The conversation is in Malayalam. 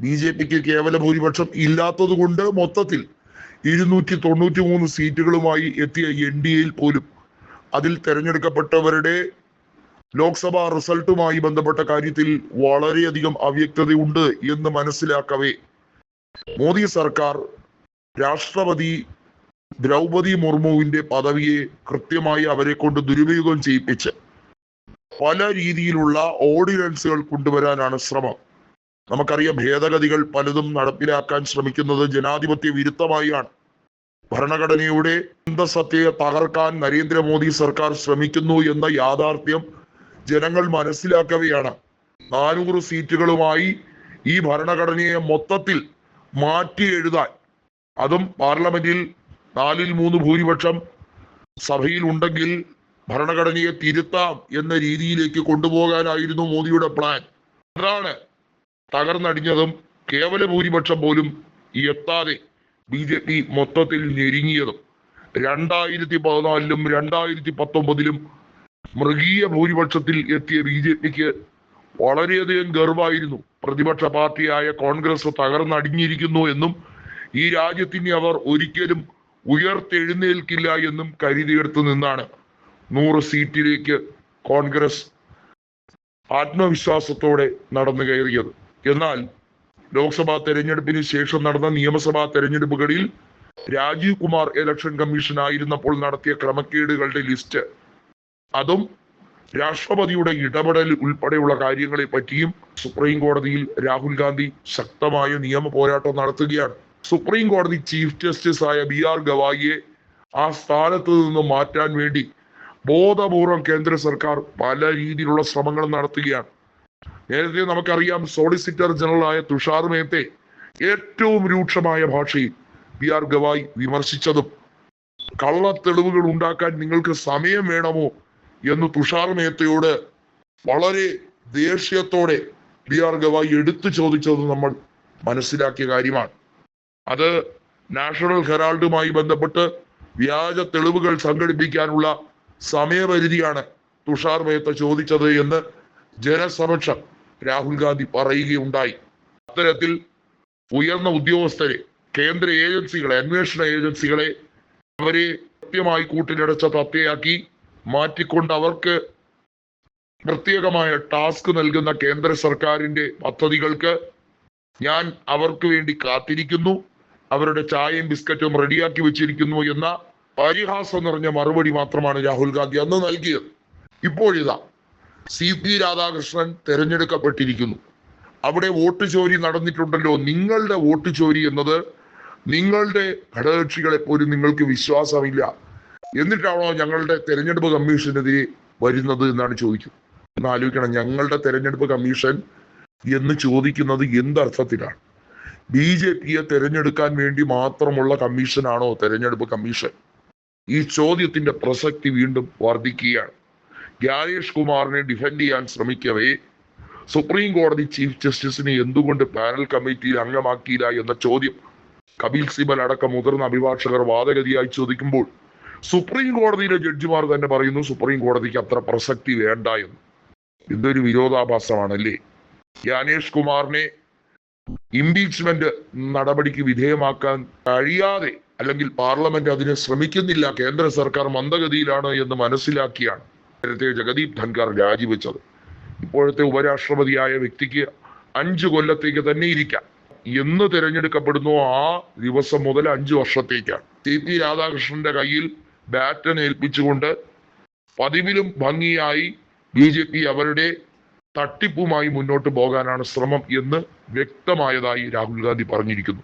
ബി ജെ പിക്ക് കേവല ഭൂരിപക്ഷം ഇല്ലാത്തത് കൊണ്ട് മൊത്തത്തിൽ ഇരുന്നൂറ്റി തൊണ്ണൂറ്റി മൂന്ന് സീറ്റുകളുമായി എത്തിയ എൻ ഡി എയിൽ പോലും അതിൽ തെരഞ്ഞെടുക്കപ്പെട്ടവരുടെ ലോക്സഭാ റിസൾട്ടുമായി ബന്ധപ്പെട്ട കാര്യത്തിൽ വളരെയധികം അവ്യക്തതയുണ്ട് എന്ന് മനസ്സിലാക്കവേ. മോദി സർക്കാർ രാഷ്ട്രപതി ദ്രൗപതി മുർമുവിന്റെ പദവിയെ കൃത്യമായി അവരെ കൊണ്ട് ദുരുപയോഗം ചെയ്യിപ്പിച്ച് പല രീതിയിലുള്ള ഓർഡിനൻസുകൾ കൊണ്ടുവരാനാണ് ശ്രമം. നമുക്കറിയാം ഭേദഗതികൾ പലതും നടപ്പിലാക്കാൻ ശ്രമിക്കുന്നത് ജനാധിപത്യ വിരുദ്ധമായാണ്. ഭരണഘടനയുടെ അന്തസത്തയെ തകർക്കാൻ നരേന്ദ്രമോദി സർക്കാർ ശ്രമിക്കുന്നു എന്ന യാഥാർത്ഥ്യം ജനങ്ങൾ മനസ്സിലാക്കവെയാണ്. നാനൂറ് സീറ്റുകളുമായി ഈ ഭരണഘടനയെ മൊത്തത്തിൽ മാറ്റി എഴുതാൻ. അതും പാർലമെന്റിൽ നാലിൽ മൂന്ന് ഭൂരിപക്ഷം സഭയിൽ ഉണ്ടെങ്കിൽ ഭരണഘടനയെ തിരുത്താം എന്ന രീതിയിലേക്ക് കൊണ്ടുപോകാനായിരുന്നു മോദിയുടെ പ്ലാൻ. അതാണ് തകർന്നടിഞ്ഞതും കേവല ഭൂരിപക്ഷം പോലും എത്താതെ ബി ജെ പി മൊത്തത്തിൽ ഞെരുങ്ങിയതും രണ്ടായിരത്തി പതിനാലിലും രണ്ടായിരത്തി പത്തൊമ്പതിലും മൃഗീയ ഭൂരിപക്ഷത്തിൽ എത്തിയ ബി ജെ പിക്ക് വളരെയധികം ഗർവായിരുന്നു. പ്രതിപക്ഷ പാർട്ടിയായ കോൺഗ്രസ് തകർന്നടിഞ്ഞിരിക്കുന്നു എന്നും ഈ രാജ്യത്തിന് അവർ ഒരിക്കലും ഉയർത്തെഴുന്നേൽക്കില്ല എന്നും കരുതിയെടുത്തു നിന്നാണ് നൂറ് സീറ്റിലേക്ക് കോൺഗ്രസ് ആത്മവിശ്വാസത്തോടെ നടന്നു കയറിയത് എന്നാൽ ലോക്സഭാ തെരഞ്ഞെടുപ്പിന് ശേഷം നടന്ന നിയമസഭാ തെരഞ്ഞെടുപ്പുകളിൽ രാജീവ് കുമാർ ഇലക്ഷൻ കമ്മീഷൻ ആയിരുന്നപ്പോൾ നടത്തിയ ക്രമക്കേടുകളുടെ ലിസ്റ്റ് അതും രാഷ്ട്രപതിയുടെ ഇടപെടൽ ഉൾപ്പെടെയുള്ള കാര്യങ്ങളെ പറ്റിയും സുപ്രീം കോടതിയിൽ രാഹുൽ ഗാന്ധി ശക്തമായ നിയമ പോരാട്ടം നടത്തുകയാണ്. സുപ്രീം കോടതി ചീഫ് ജസ്റ്റിസ് ആയ ബി ആർ ഗവായിയെ ആ സ്ഥാനത്ത് നിന്ന് മാറ്റാൻ വേണ്ടി ബോധപൂർവം കേന്ദ്ര സർക്കാർ പല രീതിയിലുള്ള ശ്രമങ്ങൾ നടത്തുകയാണ്. നേരത്തെ നമുക്കറിയാം സോളിസിറ്റർ ജനറലായ തുഷാർ മേത്തെ ഏറ്റവും രൂക്ഷമായ ഭാഷയിൽ ബി ആർ ഗവായ് വിമർശിച്ചതും കള്ള തെളിവുകൾ ഉണ്ടാക്കാൻ നിങ്ങൾക്ക് സമയം വേണമോ എന്ന് തുഷാർ മേത്തയോട് വളരെ ദേഷ്യത്തോടെ ബി ആർ ഗവായ് എടുത്തു ചോദിച്ചത് നമ്മൾ മനസ്സിലാക്കിയ കാര്യമാണ്. അത് നാഷണൽ ഹെറാൾഡുമായി ബന്ധപ്പെട്ട് വ്യാജ തെളിവുകൾ സംഘടിപ്പിക്കാനുള്ള സമയപരിധിയാണ് തുഷാർ മേത്ത ചോദിച്ചത് എന്ന് ജനസമക്ഷം രാഹുൽ ഗാന്ധി പറയുകയുണ്ടായി. അത്തരത്തിൽ ഉയർന്ന ഉദ്യോഗസ്ഥരെ കേന്ദ്ര ഏജൻസികളെ അന്വേഷണ ഏജൻസികളെ അവരെ കൃത്യമായി കൂട്ടിലടച്ച തത്തയാക്കി മാറ്റിക്കൊണ്ട് അവർക്ക് പ്രത്യേകമായ ടാസ്ക് നൽകുന്ന കേന്ദ്ര സർക്കാരിന്റെ പദ്ധതികൾക്ക് ഞാൻ അവർക്ക് വേണ്ടി കാത്തിരിക്കുന്നു. അവരുടെ ചായയും ബിസ്ക്കറ്റും റെഡിയാക്കി വെച്ചിരിക്കുന്നു എന്ന പരിഹാസം നിറഞ്ഞ മറുപടി മാത്രമാണ് രാഹുൽ ഗാന്ധി അന്ന് നൽകിയത്. ഇപ്പോഴിതാ സി പി രാധാകൃഷ്ണൻ തെരഞ്ഞെടുക്കപ്പെട്ടിരിക്കുന്നു. അവിടെ വോട്ട് ചോരി നടന്നിട്ടുണ്ടല്ലോ. നിങ്ങളുടെ വോട്ട് ചോരി എന്നത് നിങ്ങളുടെ ഘടകകക്ഷികളെ പോലും നിങ്ങൾക്ക് വിശ്വാസമില്ല. എന്നിട്ടാണോ ഞങ്ങളുടെ തെരഞ്ഞെടുപ്പ് കമ്മീഷനെതിരെ വരുന്നത് എന്നാണ് ചോദിക്കുന്നത്. ഒന്ന് ആലോചിക്കണം. ഞങ്ങളുടെ തെരഞ്ഞെടുപ്പ് കമ്മീഷൻ എന്ന് ചോദിക്കുന്നത് എന്തർത്ഥത്തിലാണ്? ബി ജെ പിയെ തെരഞ്ഞെടുക്കാൻ വേണ്ടി മാത്രമുള്ള കമ്മീഷനാണോ തെരഞ്ഞെടുപ്പ് കമ്മീഷൻ? ഈ ചോദ്യത്തിന്റെ പ്രസക്തി വീണ്ടും വർദ്ധിക്കുകയാണ്. ഗ്യാനേഷ് കുമാറിനെ ഡിഫെൻഡ് ചെയ്യാൻ ശ്രമിക്കവേ. സുപ്രീം കോടതി ചീഫ് ജസ്റ്റിസിനെ എന്തുകൊണ്ട് പാനൽ കമ്മിറ്റിയിൽ അംഗമാക്കിയില്ല എന്ന ചോദ്യം. കപിൽ സിബൽ അടക്കം മുതിർന്ന അഭിഭാഷകർ വാദഗതിയായി ചോദിക്കുമ്പോൾ സുപ്രീം കോടതിയിലെ ജഡ്ജിമാർ തന്നെ പറയുന്നു സുപ്രീം കോടതിക്ക് അത്ര പ്രസക്തി വേണ്ട എന്ന്. ഇതൊരു വിരോധാഭാസമാണല്ലേ? ജ്ഞാനേഷ് കുമാറിനെ ഇംപീച്ച്മെന്റ് നടപടിക്ക് വിധേയമാക്കാൻ കഴിയാതെ അല്ലെങ്കിൽ പാർലമെന്റ് അതിനെ ശ്രമിക്കുന്നില്ല കേന്ദ്ര സർക്കാർ മന്ദഗതിയിലാണ് എന്ന് മനസ്സിലാക്കിയാണ്. നേരത്തെ ജഗദീപ് ധൻകർ രാജിവെച്ചത്. ഇപ്പോഴത്തെ ഉപരാഷ്ട്രപതിയായ വ്യക്തിക്ക് അഞ്ചു കൊല്ലത്തേക്ക് തന്നെ ഇരിക്കാം. എന്ന് തിരഞ്ഞെടുക്കപ്പെടുന്നു ആ ദിവസം മുതൽ അഞ്ചു വർഷത്തേക്കാണ്. സി പി രാധാകൃഷ്ണന്റെ കയ്യിൽ ബാറ്റൻ ഏൽപ്പിച്ചുകൊണ്ട് പതിവിലും ഭംഗിയായി ബി ജെ പി അവരുടെ തട്ടിപ്പുമായി മുന്നോട്ട് പോകാനാണ് ശ്രമം എന്ന് വ്യക്തമായതായി രാഹുൽ ഗാന്ധി പറഞ്ഞിരിക്കുന്നു.